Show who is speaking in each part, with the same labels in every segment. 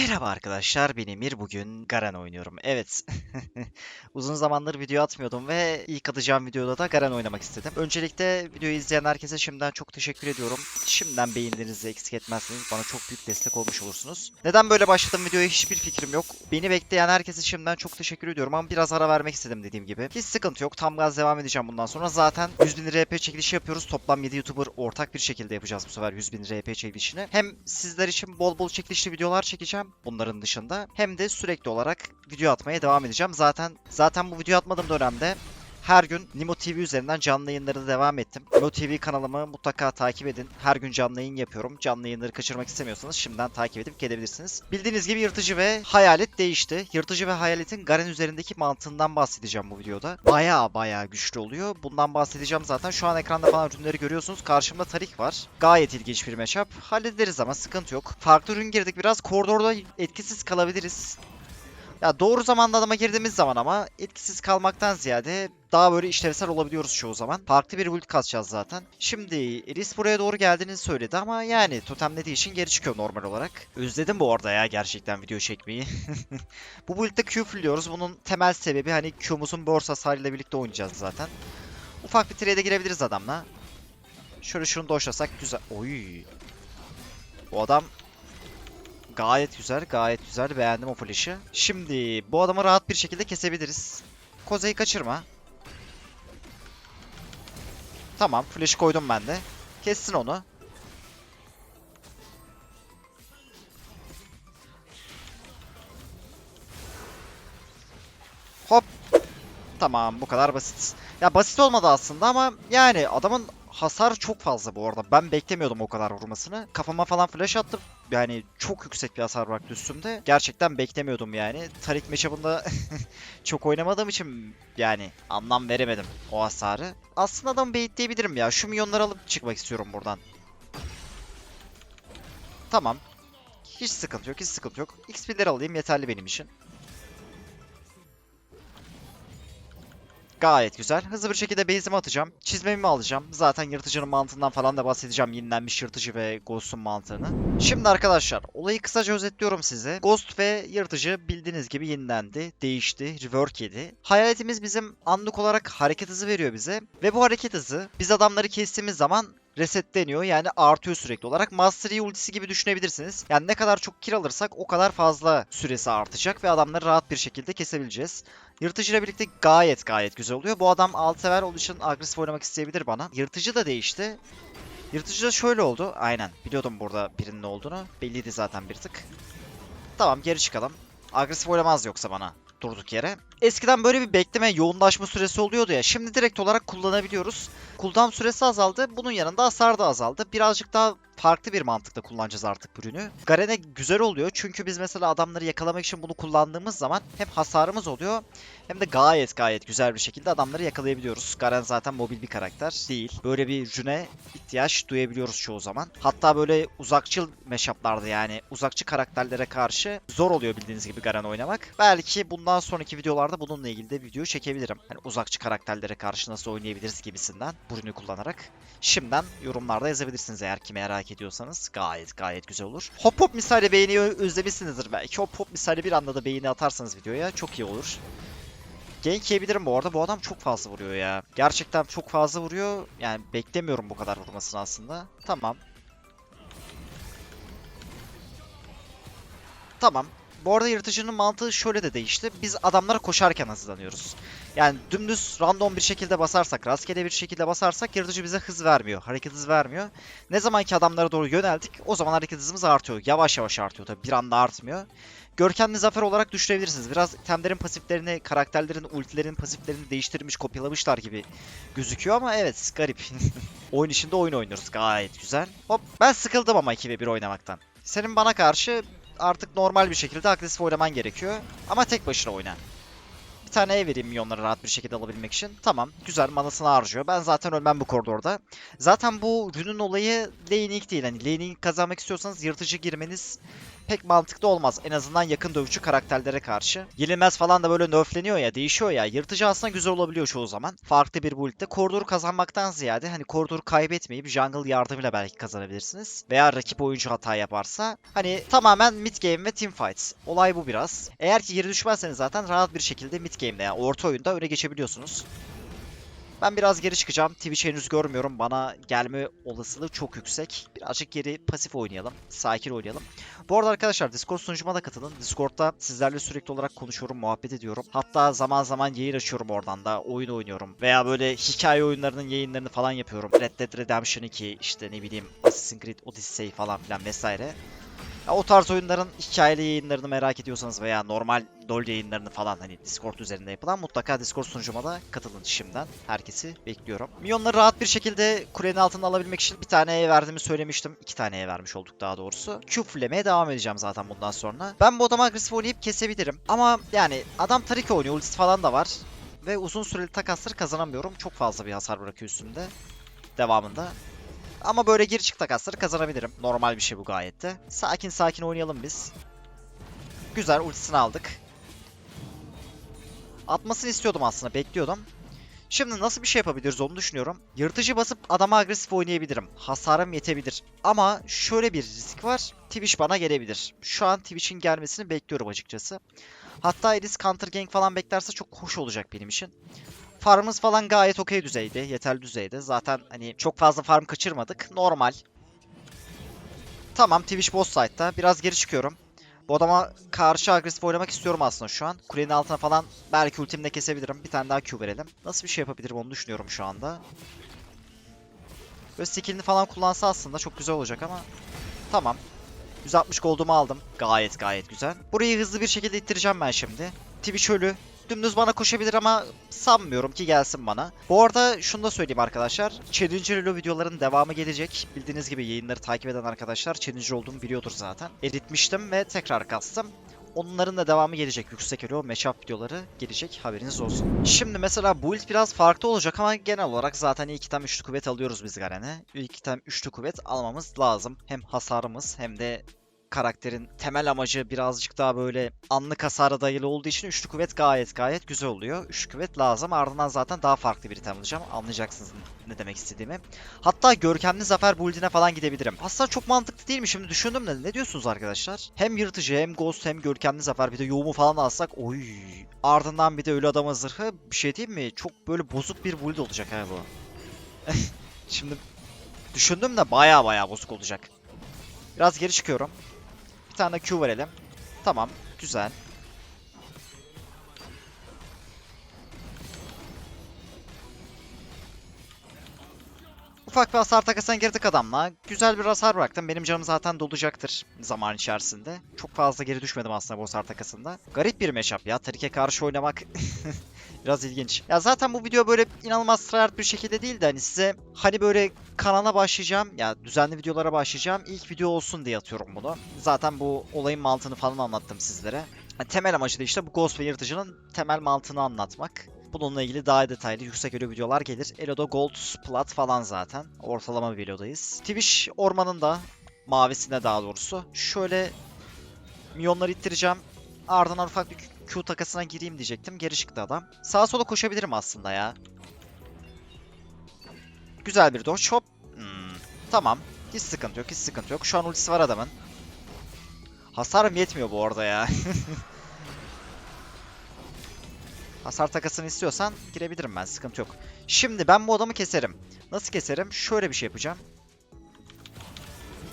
Speaker 1: Merhaba arkadaşlar ben Emir bugün Garen oynuyorum. Evet uzun zamandır video atmıyordum ve ilk atacağım videoda da Garen oynamak istedim. Öncelikle videoyu izleyen herkese şimdiden çok teşekkür ediyorum. Şimdiden beğenilerinizi eksik etmezseniz bana çok büyük destek olmuş olursunuz. Neden böyle başladım videoya hiçbir fikrim yok. Beni bekleyen herkese şimdiden çok teşekkür ediyorum ama biraz ara vermek istedim dediğim gibi. Hiç sıkıntı yok tam gaz devam edeceğim bundan sonra. Zaten 100 bin RP çekilişi yapıyoruz. Toplam 7 YouTuber ortak bir şekilde yapacağız bu sefer 100 bin RP çekilişini. Hem sizler için bol bol çekilişli videolar çekeceğim bunların dışında. Hem de sürekli olarak video atmaya devam edeceğim. Zaten zaten bu video atmadığım dönemde her gün Nimo TV üzerinden canlı yayınlara devam ettim. Nimo TV kanalımı mutlaka takip edin. Her gün canlı yayın yapıyorum. Canlı yayınları kaçırmak istemiyorsanız şimdiden takip edip gelebilirsiniz. Bildiğiniz gibi yırtıcı ve hayalet değişti. Yırtıcı ve hayaletin Garen üzerindeki mantığından bahsedeceğim bu videoda. Baya baya güçlü oluyor. Bundan bahsedeceğim zaten. Şu an ekranda falan ürünleri görüyorsunuz. Karşımda Tarik var. Gayet ilginç bir matchup. Hallederiz ama sıkıntı yok. Farklı ürün girdik. Biraz koridorda etkisiz kalabiliriz. Ya doğru zamanda adama girdiğimiz zaman ama etkisiz kalmaktan ziyade daha böyle işlevsel olabiliyoruz çoğu zaman. Farklı bir build kasacağız zaten. Şimdi Eris buraya doğru geldiğini söyledi ama yani totemlediği için geri çıkıyor normal olarak. Özledim bu arada ya gerçekten video çekmeyi. bu build'de Q fulluyoruz. Bunun temel sebebi hani Q'muzun borsa hasarıyla birlikte oynayacağız zaten. Ufak bir trade'e girebiliriz adamla. Şöyle şunu doşlasak güzel. Oy. O adam Gayet güzel, gayet güzel. Beğendim o flash'ı. Şimdi bu adamı rahat bir şekilde kesebiliriz. Koza'yı kaçırma. Tamam, flash'ı koydum ben de. Kessin onu. Hop. Tamam, bu kadar basit. Ya basit olmadı aslında ama yani adamın hasar çok fazla bu arada. Ben beklemiyordum o kadar vurmasını. Kafama falan flash attım. Yani çok yüksek bir hasar bıraktı üstümde. Gerçekten beklemiyordum yani. Tarik matchup'ında çok oynamadığım için yani anlam veremedim o hasarı. Aslında adamı baitleyebilirim ya. Şu milyonları alıp çıkmak istiyorum buradan. Tamam. Hiç sıkıntı yok, hiç sıkıntı yok. XP'leri alayım yeterli benim için. Gayet güzel. Hızlı bir şekilde base'imi atacağım. Çizmemi alacağım. Zaten yırtıcının mantığından falan da bahsedeceğim. Yenilenmiş yırtıcı ve Ghost'un mantığını. Şimdi arkadaşlar olayı kısaca özetliyorum size. Ghost ve yırtıcı bildiğiniz gibi yenilendi. Değişti. Rework yedi. Hayaletimiz bizim anlık olarak hareket hızı veriyor bize. Ve bu hareket hızı biz adamları kestiğimiz zaman resetleniyor yani artıyor sürekli olarak. Master Yi ultisi gibi düşünebilirsiniz. Yani ne kadar çok kill alırsak o kadar fazla süresi artacak ve adamları rahat bir şekilde kesebileceğiz. Yırtıcı ile birlikte gayet gayet güzel oluyor. Bu adam alt sever olduğu için agresif oynamak isteyebilir bana. Yırtıcı da değişti. Yırtıcı da şöyle oldu. Aynen. Biliyordum burada birinin olduğunu. Belliydi zaten bir tık. Tamam geri çıkalım. Agresif oynamaz yoksa bana durduk yere. Eskiden böyle bir bekleme yoğunlaşma süresi oluyordu ya. Şimdi direkt olarak kullanabiliyoruz. Cooldown süresi azaldı. Bunun yanında hasar da azaldı. Birazcık daha farklı bir mantıkla kullanacağız artık bu ürünü. Garen'e güzel oluyor çünkü biz mesela adamları yakalamak için bunu kullandığımız zaman hem hasarımız oluyor hem de gayet gayet güzel bir şekilde adamları yakalayabiliyoruz. Garen zaten mobil bir karakter değil. Böyle bir ürüne ihtiyaç duyabiliyoruz çoğu zaman. Hatta böyle uzakçıl meşaplarda yani uzakçı karakterlere karşı zor oluyor bildiğiniz gibi Garen oynamak. Belki bundan sonraki videolarda bununla ilgili de video çekebilirim. Hani uzakçı karakterlere karşı nasıl oynayabiliriz gibisinden ürünü kullanarak. Şimdiden yorumlarda yazabilirsiniz eğer ki merak ediyorsanız. Gayet gayet güzel olur. Hop hop misali beğeniyi özlemişsinizdir belki. Hop hop misali bir anda da beğeni atarsanız videoya çok iyi olur. Gank yiyebilirim bu arada. Bu adam çok fazla vuruyor ya. Gerçekten çok fazla vuruyor. Yani beklemiyorum bu kadar vurmasını aslında. Tamam. Tamam. Bu arada yırtıcının mantığı şöyle de değişti. Biz adamlara koşarken hızlanıyoruz. Yani dümdüz random bir şekilde basarsak, rastgele bir şekilde basarsak yırtıcı bize hız vermiyor. Hareket hız vermiyor. Ne zaman ki adamlara doğru yöneldik o zaman hareket hızımız artıyor. Yavaş yavaş artıyor tabi bir anda artmıyor. Görkemli zafer olarak düşürebilirsiniz. Biraz itemlerin pasiflerini, karakterlerin ultilerin pasiflerini değiştirmiş, kopyalamışlar gibi gözüküyor ama evet garip. oyun içinde oyun oynuyoruz gayet güzel. Hop ben sıkıldım ama 2 ve 1 oynamaktan. Senin bana karşı artık normal bir şekilde agresif oynaman gerekiyor. Ama tek başına oyna. Bir tane E vereyim milyonları rahat bir şekilde alabilmek için. Tamam. Güzel manasını harcıyor. Ben zaten ölmem bu koridorda. Zaten bu rünün olayı laning değil. Hani laning kazanmak istiyorsanız yırtıcı girmeniz pek mantıklı olmaz. En azından yakın dövüşçü karakterlere karşı. Yenilmez falan da böyle nerfleniyor ya, değişiyor ya. Yırtıcı aslında güzel olabiliyor çoğu zaman. Farklı bir build'de. Koridoru kazanmaktan ziyade hani koridoru kaybetmeyip jungle yardımıyla belki kazanabilirsiniz. Veya rakip oyuncu hata yaparsa hani tamamen mid game ve team fights. Olay bu biraz. Eğer ki geri düşmezseniz zaten rahat bir şekilde mid game'de yani orta oyunda öne geçebiliyorsunuz. Ben biraz geri çıkacağım. Twitch henüz görmüyorum. Bana gelme olasılığı çok yüksek. Birazcık geri pasif oynayalım. Sakin oynayalım. Bu arada arkadaşlar Discord sunucuma da katılın. Discord'da sizlerle sürekli olarak konuşuyorum, muhabbet ediyorum. Hatta zaman zaman yayın açıyorum oradan da. Oyun oynuyorum. Veya böyle hikaye oyunlarının yayınlarını falan yapıyorum. Red Dead Redemption 2, işte ne bileyim Assassin's Creed Odyssey falan filan vesaire. Ya o tarz oyunların hikayeli yayınlarını merak ediyorsanız veya normal LoL yayınlarını falan hani Discord üzerinde yapılan mutlaka Discord sunucuma da katılın şimdiden. Herkesi bekliyorum. Milyonları rahat bir şekilde kulenin altına alabilmek için bir tane E verdiğimi söylemiştim. İki tane E vermiş olduk daha doğrusu. Q devam edeceğim zaten bundan sonra. Ben bu adama agresif oynayıp kesebilirim. Ama yani adam Tarika oynuyor. Ultisi falan da var. Ve uzun süreli takasları kazanamıyorum. Çok fazla bir hasar bırakıyor üstümde. Devamında. Ama böyle gir çık takasları kazanabilirim. Normal bir şey bu gayet de. Sakin sakin oynayalım biz. Güzel ultisini aldık. Atmasını istiyordum aslında bekliyordum. Şimdi nasıl bir şey yapabiliriz onu düşünüyorum. Yırtıcı basıp adama agresif oynayabilirim. Hasarım yetebilir. Ama şöyle bir risk var. Twitch bana gelebilir. Şu an Twitch'in gelmesini bekliyorum açıkçası. Hatta Elis counter gank falan beklerse çok hoş olacak benim için. Farmımız falan gayet okey düzeyde, yeterli düzeyde. Zaten hani çok fazla farm kaçırmadık. Normal. Tamam Twitch boss side'da. Biraz geri çıkıyorum. Bu adama karşı agresif oynamak istiyorum aslında şu an. Kulenin altına falan belki ultimle kesebilirim. Bir tane daha Q verelim. Nasıl bir şey yapabilirim onu düşünüyorum şu anda. Böyle skillini falan kullansa aslında çok güzel olacak ama. Tamam. 160 goldumu aldım. Gayet gayet güzel. Burayı hızlı bir şekilde ittireceğim ben şimdi. Twitch ölü. Dümdüz bana koşabilir ama sanmıyorum ki gelsin bana. Bu arada şunu da söyleyeyim arkadaşlar. Challenger Elo videoların devamı gelecek. Bildiğiniz gibi yayınları takip eden arkadaşlar Challenger olduğumu biliyordur zaten. Eritmiştim ve tekrar kastım. Onların da devamı gelecek. Yüksek Elo matchup videoları gelecek. Haberiniz olsun. Şimdi mesela build biraz farklı olacak ama genel olarak zaten ilk item üçlü kuvvet alıyoruz biz Garen'e. İlk item üçlü kuvvet almamız lazım. Hem hasarımız hem de karakterin temel amacı birazcık daha böyle anlık hasara dayalı olduğu için üçlü kuvvet gayet gayet güzel oluyor. Üçlü kuvvet lazım. Ardından zaten daha farklı bir item alacağım. Anlayacaksınız ne demek istediğimi. Hatta görkemli zafer build'ine falan gidebilirim. Aslında çok mantıklı değil mi? Şimdi düşündüm de ne diyorsunuz arkadaşlar? Hem yırtıcı hem ghost hem görkemli zafer bir de yoğumu falan alsak oy. Ardından bir de ölü adama zırhı bir şey değil mi? Çok böyle bozuk bir build olacak ha bu. Şimdi düşündüm de baya baya bozuk olacak. Biraz geri çıkıyorum. Tane Q verelim. Tamam. Güzel. Ufak bir hasar takasına girdik adamla. Güzel bir hasar bıraktım. Benim canım zaten dolacaktır zaman içerisinde. Çok fazla geri düşmedim aslında bu hasar takasında. Garip bir matchup ya. Tarik'e karşı oynamak biraz ilginç. Ya zaten bu video böyle inanılmaz tryhard bir şekilde değil de hani size hani böyle kanala başlayacağım ya düzenli videolara başlayacağım. İlk video olsun diye atıyorum bunu. Zaten bu olayın mantığını falan anlattım sizlere. Temel amacı da işte bu Ghost ve Yırtıcı'nın temel mantığını anlatmak. Bununla ilgili daha detaylı yüksek elo videolar gelir. Elo'da Gold, Plat falan zaten. Ortalama bir Elo'dayız. Twitch ormanında, mavisinde daha doğrusu. Şöyle milyonları ittireceğim. Ardından ufak bir Q takasına gireyim diyecektim. Geri çıktı adam. Sağa sola koşabilirim aslında ya. Güzel bir dodge. Hop. Hmm, tamam. Hiç sıkıntı yok, hiç sıkıntı yok. Şu an ultisi var adamın. Hasarım yetmiyor bu arada ya. Hasar takasını istiyorsan girebilirim ben. Sıkıntı yok. Şimdi ben bu adamı keserim. Nasıl keserim? Şöyle bir şey yapacağım.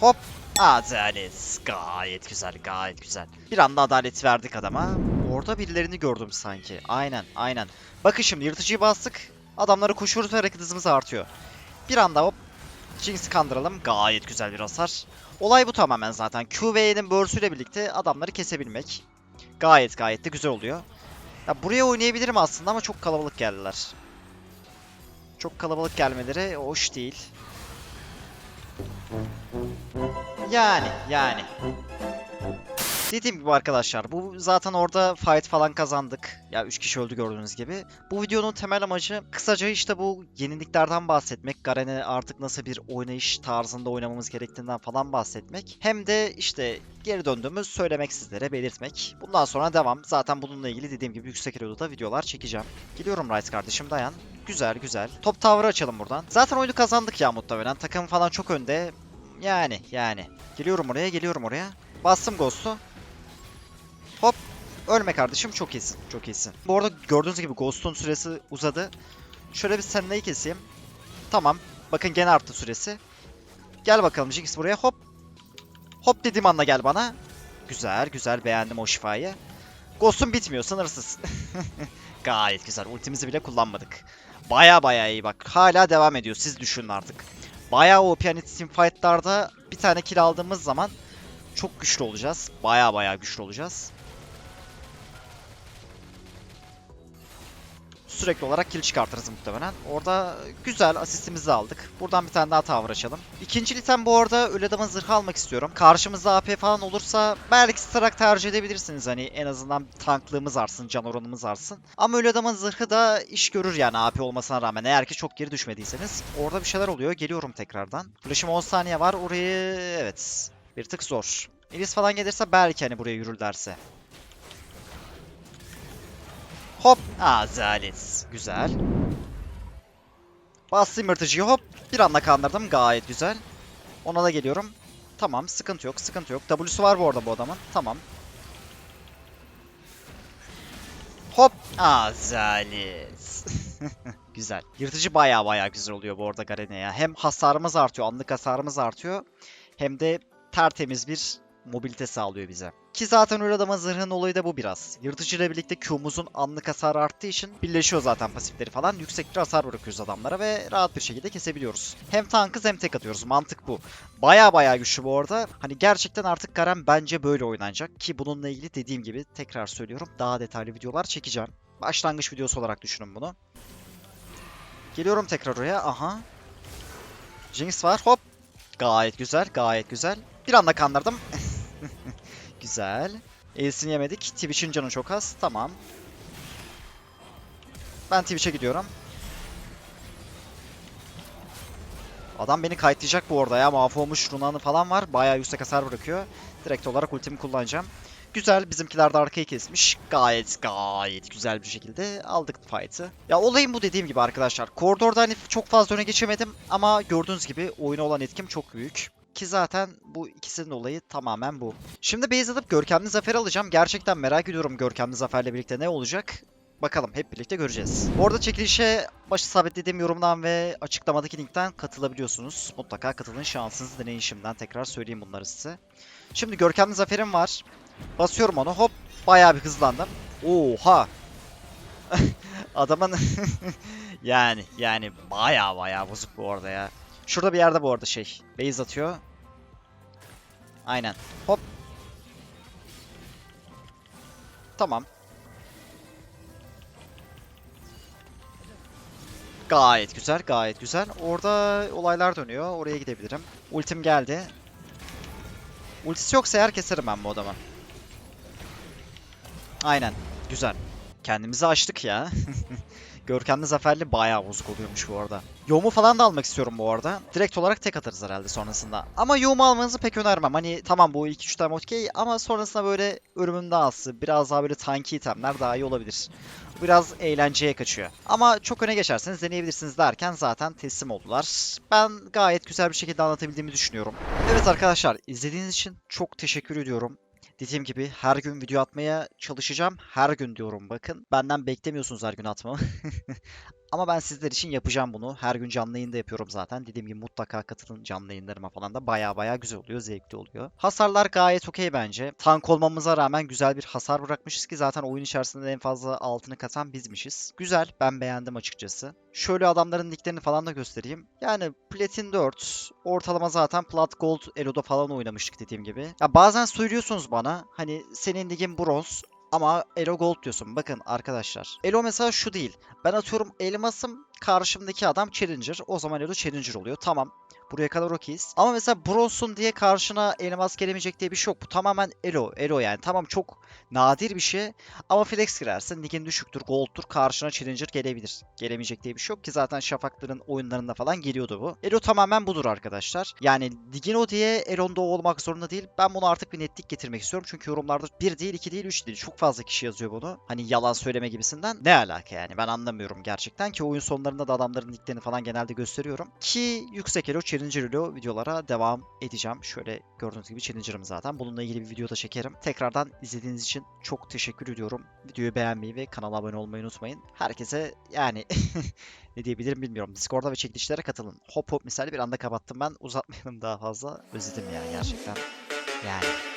Speaker 1: Hop. Adalet. Gayet güzel, gayet güzel. Bir anda adalet verdik adama. Orada birilerini gördüm sanki. Aynen, aynen. Bakın şimdi yırtıcıyı bastık. Adamları koşuyoruz ve hareket hızımız artıyor. Bir anda hop. Jinx'i kandıralım. Gayet güzel bir hasar. Olay bu tamamen zaten. Q ve E'nin börsüyle birlikte adamları kesebilmek. Gayet gayet de güzel oluyor. Ya buraya oynayabilirim aslında ama çok kalabalık geldiler. Çok kalabalık gelmeleri hoş değil. Yani, yani. Dediğim gibi arkadaşlar bu zaten orada fight falan kazandık. Ya 3 kişi öldü gördüğünüz gibi. Bu videonun temel amacı kısaca işte bu yeniliklerden bahsetmek. Garen'e artık nasıl bir oynayış tarzında oynamamız gerektiğinden falan bahsetmek. Hem de işte geri döndüğümüz söylemek sizlere belirtmek. Bundan sonra devam. Zaten bununla ilgili dediğim gibi yüksek eloda videolar çekeceğim. Geliyorum Rice kardeşim dayan. Güzel güzel. Top tower'ı açalım buradan. Zaten oyunu kazandık ya muhtemelen. Takım falan çok önde. Yani yani. Geliyorum oraya geliyorum oraya. Bastım Ghost'u. Hop. Ölme kardeşim çok iyisin. Çok iyisin. Bu arada gördüğünüz gibi Ghost'un süresi uzadı. Şöyle bir Senna'yı keseyim. Tamam. Bakın gene arttı süresi. Gel bakalım Jinx buraya hop. Hop dediğim anda gel bana. Güzel güzel beğendim o şifayı. Ghost'un bitmiyor sınırsız. Gayet güzel. Ultimizi bile kullanmadık. Baya baya iyi bak. Hala devam ediyor. Siz düşünün artık. Baya OP yani teamfight'larda bir tane kill aldığımız zaman çok güçlü olacağız. Baya baya güçlü olacağız. Sürekli olarak kill çıkartırız muhtemelen. Orada güzel asistimizi aldık. Buradan bir tane daha tower açalım. İkinci item bu arada öyle adamın zırhı almak istiyorum. Karşımızda AP falan olursa belki starak tercih edebilirsiniz. Hani en azından tanklığımız artsın, can oranımız artsın. Ama öyle adamın zırhı da iş görür yani AP olmasına rağmen. Eğer ki çok geri düşmediyseniz. Orada bir şeyler oluyor. Geliyorum tekrardan. Flash'ım 10 saniye var. Orayı evet bir tık zor. Elis falan gelirse belki hani buraya yürürlerse. Hop. Aa Zalis. Güzel. Bastım yırtıcıyı hop. Bir anda kandırdım. Gayet güzel. Ona da geliyorum. Tamam sıkıntı yok sıkıntı yok. W'su var bu arada bu adamın. Tamam. Hop. Aa Zalis. güzel. Yırtıcı baya baya güzel oluyor bu arada Garen'e ya. Hem hasarımız artıyor. Anlık hasarımız artıyor. Hem de tertemiz bir mobilite sağlıyor bize. Ki zaten öyle adamın zırhının olayı da bu biraz. Yırtıcı ile birlikte Q'muzun anlık hasarı arttığı için birleşiyor zaten pasifleri falan. Yüksek bir hasar bırakıyoruz adamlara ve rahat bir şekilde kesebiliyoruz. Hem tankız hem tek atıyoruz. Mantık bu. Baya baya güçlü bu arada. Hani gerçekten artık Garen bence böyle oynanacak. Ki bununla ilgili dediğim gibi tekrar söylüyorum. Daha detaylı videolar çekeceğim. Başlangıç videosu olarak düşünün bunu. Geliyorum tekrar oraya. Aha. Jinx var. Hop. Gayet güzel. Gayet güzel. Bir anda kandırdım. Güzel. Ace'ini yemedik. Twitch'in canı çok az. Tamam. Ben Twitch'e gidiyorum. Adam beni kayıtlayacak bu arada ya. Mahvolmuş runanı falan var. Bayağı yüksek hasar bırakıyor. Direkt olarak ultimi kullanacağım. Güzel. Bizimkiler de arkayı kesmiş. Gayet gayet güzel bir şekilde aldık fight'ı. Ya olayım bu dediğim gibi arkadaşlar. Koridorda hani çok fazla öne geçemedim. Ama gördüğünüz gibi oyuna olan etkim çok büyük. Ki zaten bu ikisinin olayı tamamen bu. Şimdi base atıp görkemli zafer alacağım. Gerçekten merak ediyorum görkemli zaferle birlikte ne olacak. Bakalım hep birlikte göreceğiz. Bu arada çekilişe başı sabitlediğim yorumdan ve açıklamadaki linkten katılabiliyorsunuz. Mutlaka katılın şansınızı deneyin şimdiden tekrar söyleyeyim bunları size. Şimdi görkemli zaferim var. Basıyorum onu hop bayağı bir hızlandım. Oha. Adamın yani yani bayağı bayağı bozuk bu arada ya. Şurada bir yerde bu arada şey. Base atıyor. Aynen. Hop. Tamam. Gayet güzel, gayet güzel. Orada olaylar dönüyor. Oraya gidebilirim. Ultim geldi. Ultisi yoksa eğer keserim ben bu adamı. Aynen. Güzel. Kendimizi açtık ya. Görkemli zaferli bayağı bozuk oluyormuş bu arada. Yoğumu falan da almak istiyorum bu arada. Direkt olarak tek atarız herhalde sonrasında. Ama yoğumu almanızı pek önermem. Hani tamam bu 2-3 tane okey ama sonrasında böyle ölümün dağısı, biraz daha böyle tanky itemler daha iyi olabilir. Biraz eğlenceye kaçıyor. Ama çok öne geçerseniz deneyebilirsiniz derken zaten teslim oldular. Ben gayet güzel bir şekilde anlatabildiğimi düşünüyorum. Evet arkadaşlar izlediğiniz için çok teşekkür ediyorum. Dediğim gibi her gün video atmaya çalışacağım. Her gün diyorum bakın. Benden beklemiyorsunuz her gün atmamı. Ama ben sizler için yapacağım bunu. Her gün canlı yayında yapıyorum zaten. Dediğim gibi mutlaka katılın canlı yayınlarıma falan da baya baya güzel oluyor, zevkli oluyor. Hasarlar gayet okey bence. Tank olmamıza rağmen güzel bir hasar bırakmışız ki zaten oyun içerisinde en fazla altını katan bizmişiz. Güzel, ben beğendim açıkçası. Şöyle adamların nicklerini falan da göstereyim. Yani Platin 4, ortalama zaten Plat Gold Elo'da falan oynamıştık dediğim gibi. Ya bazen söylüyorsunuz bana hani senin ligin bronz ama Elo Gold diyorsun. Bakın arkadaşlar. Elo mesela şu değil. Ben atıyorum elmasım karşımdaki adam Challenger. O zaman Elo Challenger oluyor. Tamam. Buraya kadar okeyiz. Ama mesela Bronson diye karşına elmas gelemeyecek diye bir şey yok. Bu tamamen elo. Elo yani. Tamam çok nadir bir şey. Ama flex girersin. Ligin düşüktür. Gold'tur. Karşına challenger gelebilir. Gelemeyecek diye bir şey yok ki zaten Şafakların oyunlarında falan geliyordu bu. Elo tamamen budur arkadaşlar. Yani ligin o diye Elon'da olmak zorunda değil. Ben bunu artık bir netlik getirmek istiyorum. Çünkü yorumlarda bir değil, iki değil, üç değil. Çok fazla kişi yazıyor bunu. Hani yalan söyleme gibisinden. Ne alaka yani? Ben anlamıyorum gerçekten ki oyun sonlarında da adamların nicklerini falan genelde gösteriyorum. Ki yüksek elo, challenger videolara devam edeceğim. Şöyle gördüğünüz gibi challenger'ım zaten. Bununla ilgili bir video da çekerim. Tekrardan izlediğiniz için çok teşekkür ediyorum. Videoyu beğenmeyi ve kanala abone olmayı unutmayın. Herkese yani ne diyebilirim bilmiyorum. Discord'a ve çekilişlere katılın. Hop hop misali bir anda kapattım ben. Uzatmayalım daha fazla. Özledim ya gerçekten. Yani.